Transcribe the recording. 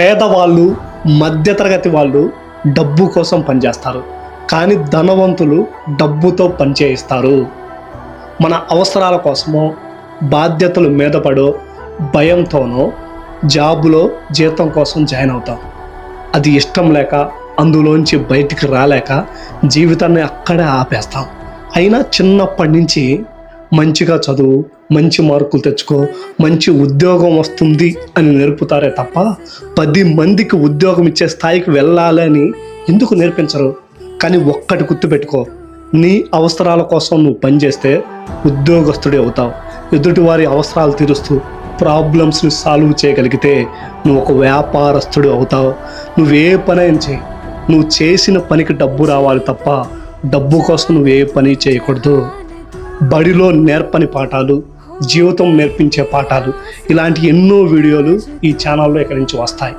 పేదవాళ్ళు మధ్యతరగతి వాళ్ళు డబ్బు కోసం పనిచేస్తారు. కానీ ధనవంతులు డబ్బుతో పనిచేయిస్తారు. మన అవసరాల కోసమో బాధ్యతలు మీద పడో భయంతోనో జాబులో జీతం కోసం జాయిన్ అవుతాం. అది ఇష్టం లేక అందులోంచి బయటికి రాలేక జీవితాన్ని అక్కడే ఆపేస్తాం. అయినా చిన్నప్పటి నుంచి మంచిగా చదువు మంచి మార్కులు తెచ్చుకో మంచి ఉద్యోగం వస్తుంది అని నేర్పుతారే తప్ప పది మందికి ఉద్యోగం ఇచ్చే స్థాయికి వెళ్ళాలని ఎందుకు నేర్పించరు? కానీ ఒక్కటి గుర్తుపెట్టుకో నీ అవసరాల కోసం నువ్వు పనిచేస్తే ఉద్యోగస్తుడి అవుతావు. ఎదుటివారి అవసరాలు తీరుస్తూ ప్రాబ్లమ్స్ని సాల్వ్ చేయగలిగితే నువ్వు ఒక వ్యాపారస్తుడు అవుతావు. నువ్వే అయినా చేయి. నువ్వు చేసిన పనికి డబ్బు రావాలి తప్ప డబ్బు కోసం నువ్వు ఏ పని చేయకూడదు. బడిలో నేర్పని పాఠాలు జీవితం నేర్పించే పాఠాలు ఇలాంటి ఎన్నో వీడియోలు ఈ ఛానల్లో ఇక్కడి నుంచి వస్తాయి.